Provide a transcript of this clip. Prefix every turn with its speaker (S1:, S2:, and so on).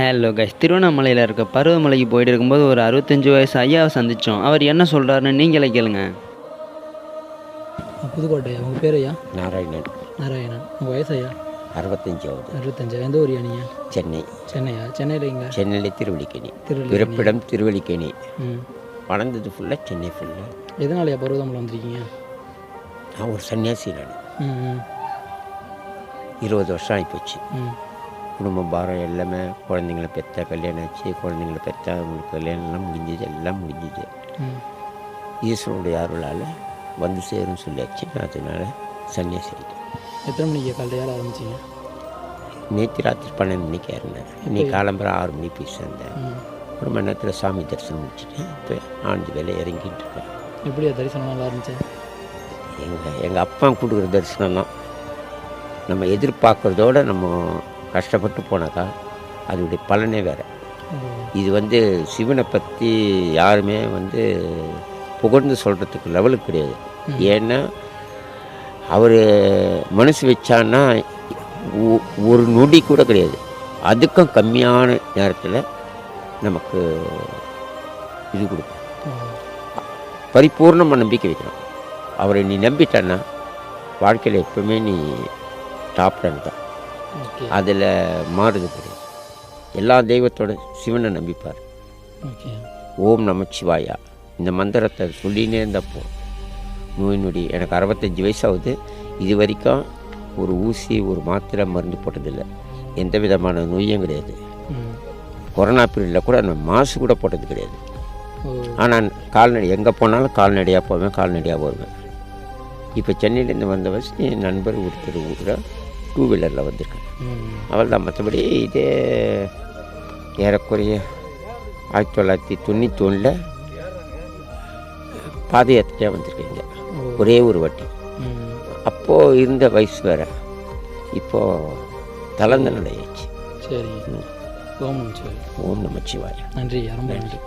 S1: Hello guys திருவண்ணாமலையில் இருக்க பருவமலைக்கு போயிட்டு இருக்கும்போது ஒரு அறுபத்தஞ்சு வயசு ஐயாவை சந்தித்தோம் அவர் என்ன சொல்கிறாருன்னு நீங்களே கேளுங்க.
S2: புதுக்கோட்டை. உங்கள் பேர் ஐயா?
S3: நாராயணன்.
S2: நாராயணன். உங்கள் வயசு ஐயா?
S3: அறுபத்தஞ்சாவது
S2: அறுபத்தஞ்சா? எந்த ஊர் நீங்கள்
S3: சென்னை.
S2: சென்னையா? சென்னையில் இங்கே
S3: சென்னையில் திருவள்ளிக்கேணி
S2: திருவள்ளூர்
S3: பிறப்பிடம் திருவள்ளிக்கேணி
S2: ம்.
S3: வளர்ந்தது ஃபுல்லாக சென்னை ஃபுல்லாக
S2: எதனாலயா பருவதமலை வந்திருக்கீங்க?
S3: நான் ஒரு சன்னியாசி நான். இருபது வருஷம் ஆகிப்போச்சு
S2: ம்.
S3: குடும்ப பாரம் எல்லாமே குழந்தைங்கள பெற்ற கல்யாணம் ஆச்சு குழந்தைங்கள பெற்ற அவங்களுக்கு கல்யாணம் எல்லாம் முடிஞ்சுது எல்லாம் முடிஞ்சுது. ஈஸ்வரனுடைய அருளால் வந்து சேரும்னு சொல்லியாச்சு. அதனால சன்னியாசி
S2: எத்தனை மணிக்கு காலையில் ஆரம்பிச்சிங்க?
S3: நேற்று ராத்திரி பன்னெண்டு மணிக்கு ஏறினேன் இன்னைக்கு காலம்பரம் ஆறு மணிக்கு போய் சேர்ந்தேன். ஒரு மணி நேரத்தில் சாமி தரிசனம் முடிச்சுட்டு இப்போ ஆண்டு வேலை இறங்கிட்டு இருக்கேன்.
S2: எப்படியா தரிசனம் நல்லா இருந்துச்சு?
S3: எங்கள் எங்கள் அப்பா கொடுக்குற தரிசனம் தான் நம்ம எதிர்பார்க்குறதோட நம்ம கஷ்டப்பட்டு போனாக்கா அதோடைய பலனே வேறு. இது வந்து சிவனை பற்றி யாருமே வந்து புகழ்ந்து சொல்கிறதுக்கு லெவலுக்கு கிடையாது. ஏன்னா அவர் மனசு வச்சான்னா ஒரு நொடி கூட கிடையாது. அதுக்கும் கம்மியான நேரத்தில் நமக்கு இது கொடுக்கும். பரிபூர்ணமாக நம்பிக்கை வைக்கணும். அவரை நீ நம்பிட்டன்னா வாழ்க்கையில் எப்பவுமே நீ டாப் ரன் தான். அதில் மாறுது எல்லா தெய்வத்தோட சிவனை நம்பிப்பார். ஓம் நமச்சிவாயா. இந்த மந்திரத்தை சொல்லினே இருந்தப்போ நோய் நொடி எனக்கு அறுபத்தஞ்சி வயசாகுது. இது வரைக்கும் ஒரு ஊசி ஒரு மாத்திரை மருந்து போட்டதில்லை. எந்த விதமான நோயும் கிடையாது. கொரோனா பீரியடில் கூட நான் மாசு கூட போட்டது கிடையாது. ஆனால் கால்நடை எங்கே போனாலும் கால்நடையாக போவேன் கால்நடையாக வருவேன். இப்போ சென்னையிலேருந்து வந்த வச்சு என் நண்பர் ஒருத்தர் ஊரில் டூ வீலரில் வந்திருக்கேன் அவள் தான் மற்றபடி இதே ஏறக்குறைய ஆயிரத்தி தொள்ளாயிரத்தி தொண்ணூற்றி ஒன்றில் பாத யாத்திரையாக வந்திருக்கீங்க. ஒரே ஒரு வாட்டி. அப்போது இருந்த வயசு வேறு. இப்போது தளர்ந்த நடையாச்சு
S2: சரிங்க. ஓம்
S3: ஓம் நமச்சிவாயா.
S2: நன்றி. ரொம்ப நன்றி.